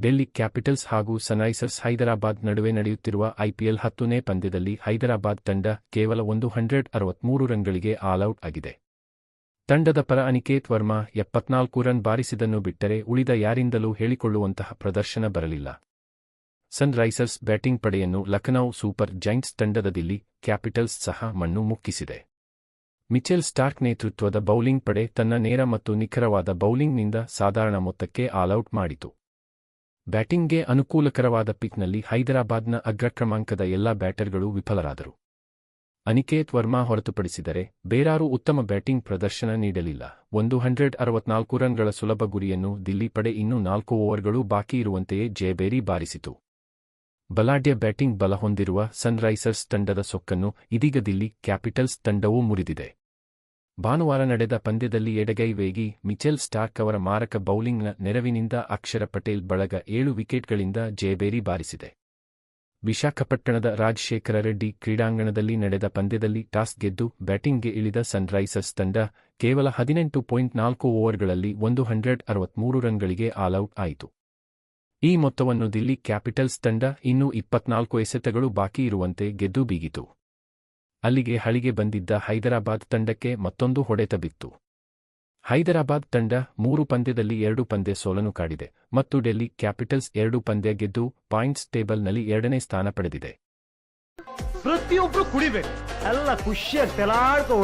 Delhi Capitals ಹಾಗೂ Sunrisers Hyderabad ನಡುವೆ ನಡೆಯುತ್ತಿರುವ ಐಪಿಎಲ್ ಹತ್ತನೇ ಪಂದ್ಯದಲ್ಲಿ ಹೈದರಾಬಾದ್ ತಂಡ ಕೇವಲ ಒಂದು ಹಂಡ್ರೆಡ್ ಅರವತ್ಮೂರು ರನ್ಗಳಿಗೆ ಆಲ್ಔಟ್ ಆಗಿದೆ. ತಂಡದ ಪರ ಅನಿಕೇತ್ ವರ್ಮಾ ಎಪ್ಪತ್ನಾಲ್ಕು ರನ್ ಬಾರಿಸಿದನ್ನು ಬಿಟ್ಟರೆ ಉಳಿದ ಯಾರಿಂದಲೂ ಹೇಳಿಕೊಳ್ಳುವಂತಹ ಪ್ರದರ್ಶನ ಬರಲಿಲ್ಲ. ಸನ್ರೈಸರ್ಸ್ ಬ್ಯಾಟಿಂಗ್ ಪಡೆಯನ್ನು ಲಖನೌ ಸೂಪರ್ ಜೈಂಟ್ಸ್ ತಂಡದ ದಿಲ್ಲಿ ಕ್ಯಾಪಿಟಲ್ಸ್ ಸಹ ಮಣ್ಣು ಮುಕ್ಕಿಸಿದೆ. ಮಿಚೆಲ್ ಸ್ಟಾರ್ಕ್ ನೇತೃತ್ವದ ಬೌಲಿಂಗ್ ಪಡೆ ತನ್ನ ನೇರ ಮತ್ತು ನಿಖರವಾದ ಬೌಲಿಂಗ್ನಿಂದ ಸಾಧಾರಣ ಮೊತ್ತಕ್ಕೆ ಆಲ್ಔಟ್ ಮಾಡಿತು. ಬ್ಯಾಟಿಂಗ್ಗೆ ಅನುಕೂಲಕರವಾದ ಪಿಕ್ನಲ್ಲಿ ಹೈದರಾಬಾದ್ನ ಅಗ್ರಕ್ರಮಾಂಕದ ಎಲ್ಲಾ ಬ್ಯಾಟರ್ಗಳು ವಿಫಲರಾದರು. ಅನಿಕೇತ್ ವರ್ಮಾ ಹೊರತುಪಡಿಸಿದರೆ ಬೇರಾರೂ ಉತ್ತಮ ಬ್ಯಾಟಿಂಗ್ ಪ್ರದರ್ಶನ ನೀಡಲಿಲ್ಲ. ಒಂದು ಹಂಡ್ರೆಡ್ ಅರವತ್ನಾಲ್ಕು ರನ್ಗಳ ಸುಲಭ ಗುರಿಯನ್ನು ದಿಲ್ಲಿ ಪಡೆ ಇನ್ನೂ ನಾಲ್ಕು ಓವರ್ಗಳು ಬಾಕಿ ಇರುವಂತೆಯೇ ಜಯಬೇರಿ ಬಾರಿಸಿತು. ಬಲಾಢ್ಯ ಬ್ಯಾಟಿಂಗ್ ಬಲ ಹೊಂದಿರುವ ಸನ್ರೈಸರ್ಸ್ ತಂಡದ ಸೊಕ್ಕನ್ನು ಇದೀಗ ದಿಲ್ಲಿ ಕ್ಯಾಪಿಟಲ್ಸ್ ತಂಡವೂ ಮುರಿದಿದೆ. ಭಾನುವಾರ ನಡೆದ ಪಂದ್ಯದಲ್ಲಿ ಎಡಗೈ ವೇಗಿ ಮಿಚೆಲ್ ಸ್ಟಾರ್ಕ್ ಅವರ ಮಾರಕ ಬೌಲಿಂಗ್ನ ನೆರವಿನಿಂದ ಅಕ್ಷರ ಪಟೇಲ್ ಬಳಗ ಏಳು ವಿಕೆಟ್ಗಳಿಂದ ಜಯಬೇರಿ ಬಾರಿಸಿದೆ. ವಿಶಾಖಪಟ್ಟಣದ ರಾಜಶೇಖರ ರೆಡ್ಡಿ ಕ್ರೀಡಾಂಗಣದಲ್ಲಿ ನಡೆದ ಪಂದ್ಯದಲ್ಲಿ ಟಾಸ್ ಗೆದ್ದು ಬ್ಯಾಟಿಂಗ್ಗೆ ಇಳಿದ ಸನ್ರೈಸರ್ಸ್ ತಂಡ ಕೇವಲ ಹದಿನೆಂಟು ಪಾಯಿಂಟ್ ನಾಲ್ಕು ಓವರ್ಗಳಲ್ಲಿ ಒಂದು ಹಂಡ್ರೆಡ್ ಅರವತ್ಮೂರು ರನ್ಗಳಿಗೆ ಆಲ್ಔಟ್ ಆಯಿತು. ಈ ಮೊತ್ತವನ್ನು ದಿಲ್ಲಿ ಕ್ಯಾಪಿಟಲ್ಸ್ ತಂಡ ಇನ್ನೂ ಇಪ್ಪತ್ನಾಲ್ಕು ಎಸೆತಗಳು ಬಾಕಿ ಇರುವಂತೆ ಗೆದ್ದು ಬೀಗಿತು. ಅಲ್ಲಿಗೆ ಹಳಿಗೆ ಬಂದಿದ್ದ ಹೈದರಾಬಾದ್ ತಂಡಕ್ಕೆ ಮತ್ತೊಂದು ಹೊಡೆತ ಬಿತ್ತು. ಹೈದರಾಬಾದ್ ತಂಡ ಮೂರು ಪಂದ್ಯದಲ್ಲಿ ಎರಡು ಪಂದ್ಯ ಸೋಲನ್ನು ಕಾಡಿದೆ ಮತ್ತು ಡೆಲ್ಲಿ ಕ್ಯಾಪಿಟಲ್ಸ್ ಎರಡು ಪಂದ್ಯ ಗೆದ್ದು ಪಾಯಿಂಟ್ಸ್ ಟೇಬಲ್ನಲ್ಲಿ ಎರಡನೇ ಸ್ಥಾನ ಪಡೆದಿದೆ. ಪ್ರತಿಯೊಬ್ರು ಕುಡಿಬೇಕು ಎಲ್ಲ ಖುಷಿಯಾಗಿ ತಲಾಡ್ಕೊ